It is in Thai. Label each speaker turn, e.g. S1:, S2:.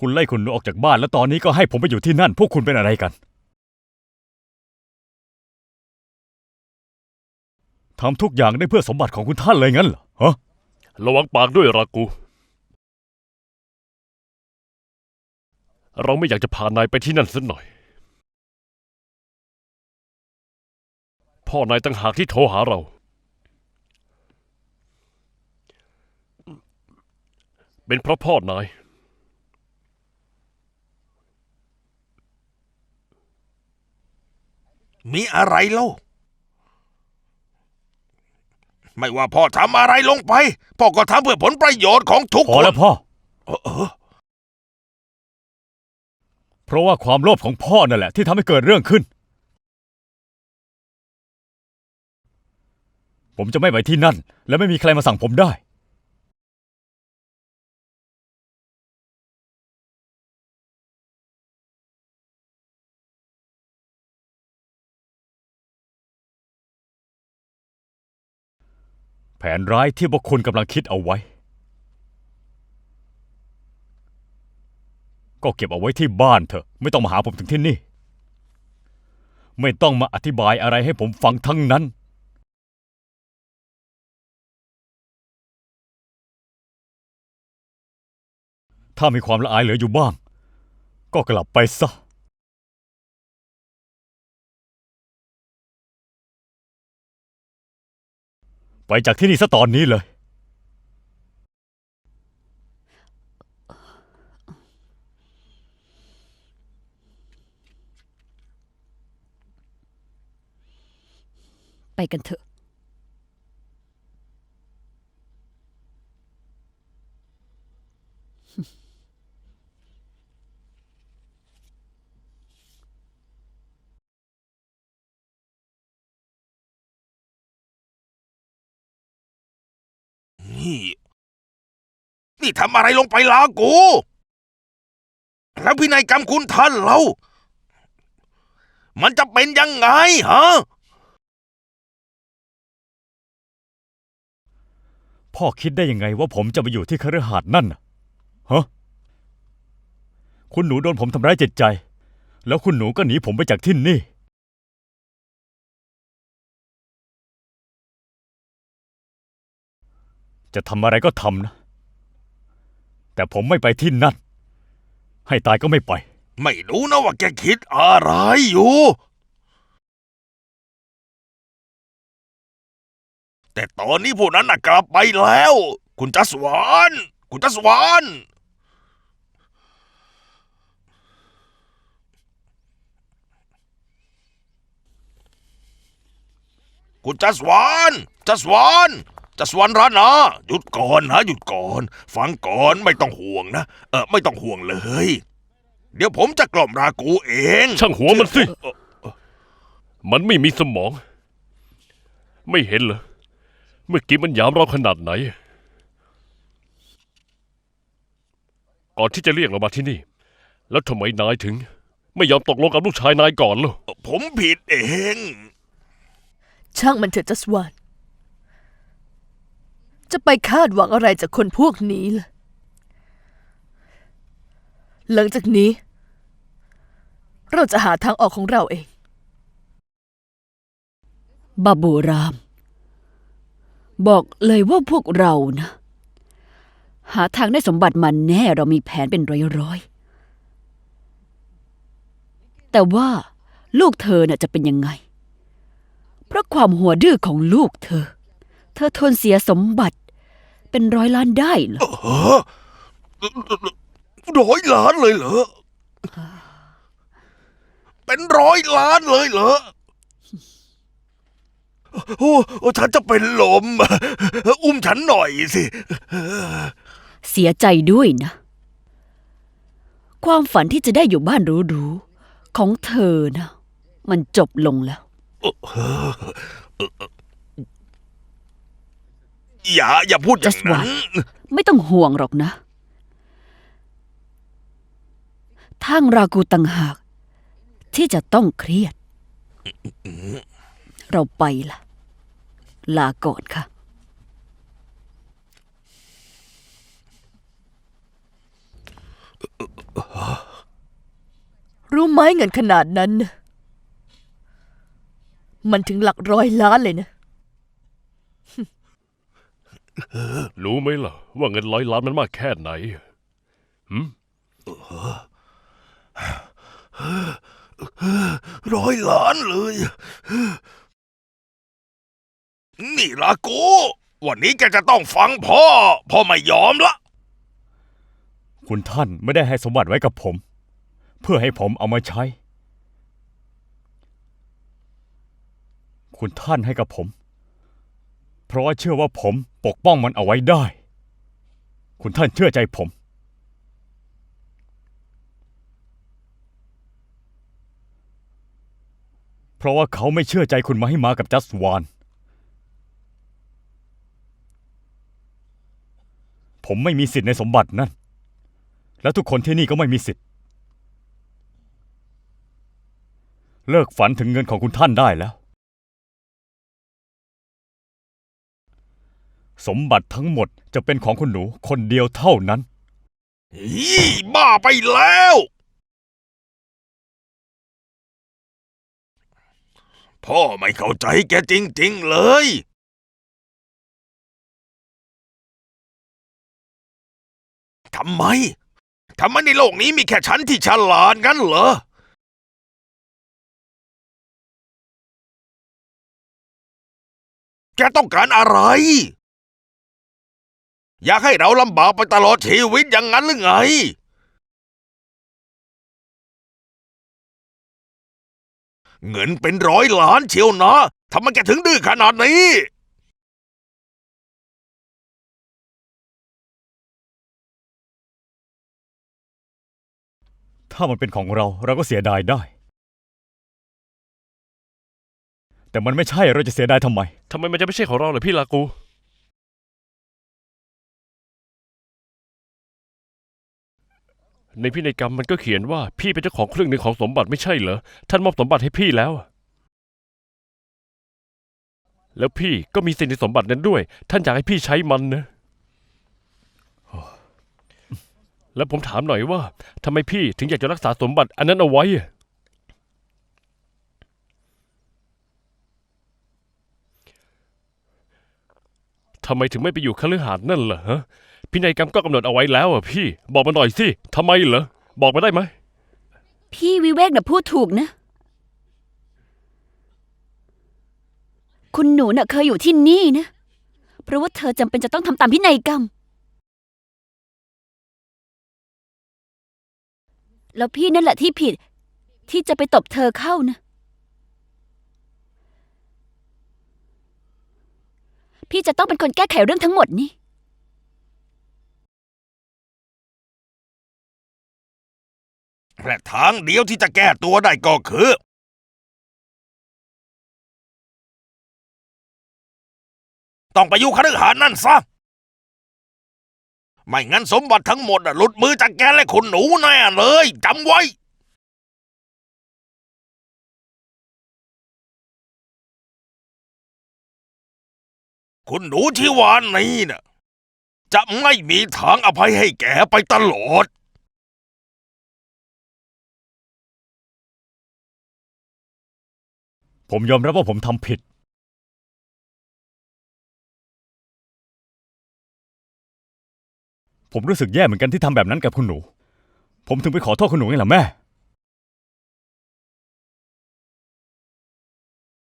S1: คุณไล่คุณหนูออกจากบ้านแล้วตอนนี้ก็ให้ผมไปอยู่ที่นั่น พวกคุณเป็นอะไรกันทำทุกอย่างได้เพื่อสมบัติของคุณท่านเลยงั้นเหรอฮะ
S2: ระวังปากด้วยรากู เราไม่อยากจะพานายไปที่นั่นสักหน่อย พ่อนายตั้งหากที่โทรหาเรา เป็นเพราะพ่อนาย
S3: มีอะไรเล่า ไม่ว่าพ่อทำอะไรลงไป พ่อก็ทำเพื่อผลประโยชน์ของทุก
S1: พอ
S3: คน
S1: แล้วพ่อ
S3: เออเออ
S1: เพราะว่าความโลภของพ่อนั่นแหละที่ทำให้เกิดเรื่องขึ้น ผมจะไม่ไปที่นั่น และไม่มีใครมาสั่งผมได้ แผนร้ายที่พวกคุณกำลังคิดเอาไว้ ก็เก็บเอาไว้ที่บ้านเถอะ ไม่ต้องมาหาผมถึงที่นี่ ไม่ต้องมาอธิบายอะไรให้ผมฟังทั้งนั้น ถ้ามีความละอายเหลืออยู่บ้าง ก็กลับไปซะ ไปจากที่นี่ซะตอนนี้เลย
S4: ไปกันเถอะ
S3: นี่ทำอะไรลงไปลากู แล้วพินัยกรรมคุณท่านเรา มันจะเป็นยังไงฮะ
S1: พ่อคิดได้ยังไงว่าผมจะไปอยู่ที่คฤหาสน์นั่นน่ะฮะ คุณหนูโดนผมทำร้ายจิตใจ แล้วคุณหนูก็หนีผมไปจากที่นี่ จะทำอะไรก็ทำนะ แต่ผมไม่ไปที่นั่น ให้ตายก็ไม่ไป
S3: ไม่รู้นะว่าแกคิดอะไรอยู่ แต่ตอนนี้พวกนั้นน่ะกลับไปแล้ว คุณจัสวานคุณจัสวานคุณจัสวานจัสวาน จัสวานรานาหยุดก่อนนะหยุดก่อน ฟังก่อนไม่ต้องห่วงนะเออไม่ต้องห่วงเลย เดี๋ยวผมจะกล่อมรากูเอง
S2: ช่างหัวมันสิมันไม่มีสมอง ไม่เห็นเหรอ เมื่อกี้มันหยามเราขนาดไหน ก่อนที่จะเรียกเรามาที่นี่ แล้วทำไมนายถึง ไม่ยอมตกลงกับลูกชายนายก่อนล่ะ
S3: ผมผิดเอง
S4: ช่างมันเถอะจัสวาน จะไปคาดหวังอะไรจากคนพวกนี้ล่ะ หลังจากนี้ เราจะหาทางออกของเราเอง
S5: บาบูราม บอกเลยว่าพวกเรานะ หาทางได้สมบัติมาแน่เรามีแผนเป็นร้อยๆ แต่ว่าลูกเธอน่ะจะเป็นยังไง เพราะความหัวดื้อของลูกเธอ เธอทนเสียสมบัติ เป็นร้อยล้านได้เหรอ
S3: เออร้อยล้านเลยเหรอ เป็นร้อยล้านเลยเหรอโอ้โอ้ฉันจะเป็นลม อุ้มฉันหน่อยสิ
S5: เสียใจด้วยนะ ความฝันที่จะได้อยู่บ้านหรูๆของเธอนะ มันจบลงแล้ว
S3: อย่าอย่าพูดอย่าง
S5: Just
S3: นั้น
S5: ไม่ต้องห่วงหรอกนะ ทางรากูตังหาก ที่จะต้องเครียด เราไปละลาก่อนค่ะ
S4: รู้ไหมเงินขนาดนั้นน่ะมันถึงหลักร้อยล้านเลยนะ
S2: รู้ไหมล่ะ ว่าเงินร้อยล้านมันมากแค่ไหนหืม
S3: ร้อยล้านเลย นี่ลากู วันนี้แกจะต้องฟังพ่อ พ่อไม่ยอมละ
S1: คุณท่านไม่ได้ให้สมบัติไว้กับผม เพื่อให้ผมเอามาใช้ คุณท่านให้กับผม เพราะเชื่อว่าผมปกป้องมันเอาไว้ได้ คุณท่านเชื่อใจผม เพราะว่าเขาไม่เชื่อใจคุณมาให้มากับจัสวาน ผมไม่มีสิทธิ์ในสมบัตินั่น และทุกคนที่นี่ก็ไม่มีสิทธิ์ เลิกฝันถึงเงินของคุณท่านได้แล้ว สมบัติทั้งหมดจะเป็นของคุณหนูคนเดียวเท่านั้น
S3: อีบ้าไปแล้ว พ่อไม่เข้าใจแกจริงๆเลย ทำไม ทำไมในโลกนี้มีแค่ฉันที่ฉลาดงั้นเหรอ แกต้องการอะไร อยากให้เราลำบากไปตลอดชีวิตอย่างนั้นหรือไง เงินเป็นร้อยล้านเชียวนะทำไมแกถึงดื้อขนาดนี้
S1: ถ้ามันเป็นของเราเราก็เสียดายได้ แต่มันไม่ใช่เราจะเสียดายทำไม
S2: ทำไมมันจะไม่ใช่ของเราเลยพี่ลากู ในพินัยกรรมมันก็เขียนว่าพี่เป็นเจ้าของครึ่งหนึ่งของสมบัติไม่ใช่เหรอ ท่านมอบสมบัติให้พี่แล้ว แล้วพี่ก็มีสิทธิในสมบัตินั้นด้วย ท่านอยากให้พี่ใช้มันนะ แล้วผมถามหน่อยว่าทำไมพี่ถึงอยากจะรักษาสมบัติอันนั้นเอาไว้ ทำไมถึงไม่ไปอยู่คฤหาสน์นั่นล่ะฮะ พินัยกรรมก็กำหนดเอาไว้แล้วอะพี่ บอกมาหน่อยสิทำไมเหรอ บอกมาได้ไหม
S5: พี่วิเวกน่ะพูดถูกนะ คุณหนูน่ะเคยอยู่ที่นี่นะ เพราะว่าเธอจำเป็นจะต้องทำตามพินัยกรรม แล้วพี่นั่นแหละที่ผิดที่จะไปตบเธอเข้านะ พี่จะต้องเป็นคนแก้ไขเรื่องทั้งหมดนี้
S3: และทางเดียวที่จะแก้ตัวได้ก็คือต้องไปอยู่คฤหาสน์นั่นซะ ไม่งั้นสมบัติทั้งหมดน่ะหลุดมือจากแกและคุณหนูแน่เลยจำไว้ คุณหนูที่วานนี้น่ะ จะไม่มีทางอภัยให้แกไปตลอด
S1: ผมยอมรับว่าผมทำผิด ผมรู้สึกแย่เหมือนกันที่ทำแบบนั้นกับคุณหนู ผมถึงไปขอโทษคุณหนูไงล่ะแม่